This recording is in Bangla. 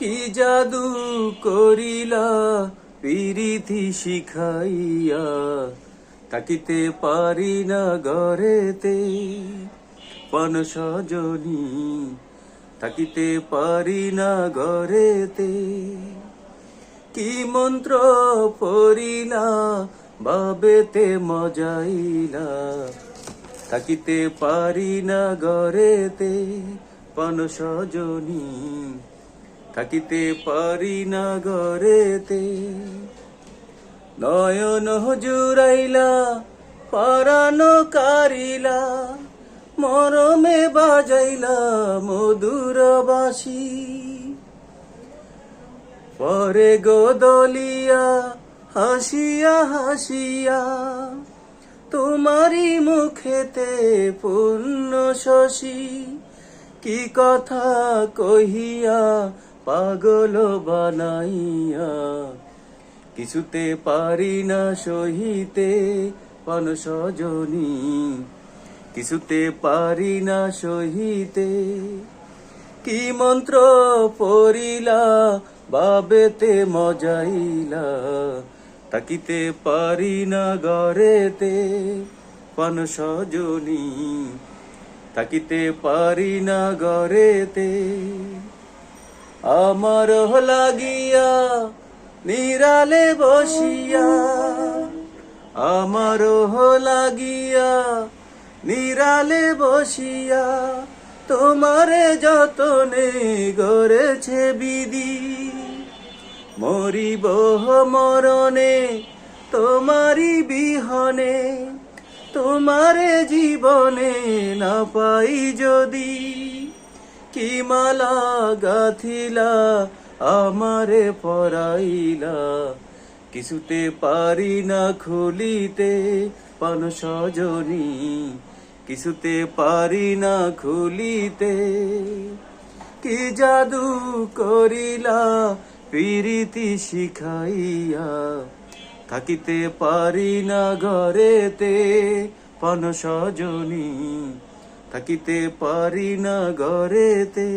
কি জাদু করিলা পিরিতি শিখাইয়া? তাকিতে পারি না ঘরেতে, পন সজনী। থাকিতে পারি না ঘরেতে, কি মন্ত্র পড়িলা বাবেতে মজাইলা? থাকিতে পারি না ঘরেতে, পন সজনী। থাকিতে পারি না ঘরেতে। নয়ন জুরাইলা পরানো কারিলা, মরমে বাজাইলা মধুর বাসি পরে গোদলিয়া হাসিয়া হাসিয়া তোমারি মুখেতে পূর্ণ শশী। কি কথা কহিয়া পাগল বানাইয়া, কিছুতে পারি না সহিতে পন সজনী। কিছুতে পারি না সহিতে কি মন্ত্র পড়িলা, বাবেতে মজাইলা। তাকিতে পারি না গড়েতে পন সজনী। থাকিতে পারি না গড়েতে আমার লাগিয়া, নিরালে বসিয়া, আমার লাগিয়া, নিরালে বসিয়া, তোমারে যতনে গড়েছে বিধি। মরিব মরণে তোমারি বিহনে, তোমারে জীবনে না পাই যদি। কি মালা গাথিলা, আমারে পরাইলা। কিছুতে পারি না খুলিতে পান সজনী। কিছুতে পারি না খুলিতে কি জাদু করিলা পিরিতি শিখাইয়া। থাকিতে পারি না ঘরেতে পন সজনী। থাকিতে পারি না ঘরেতে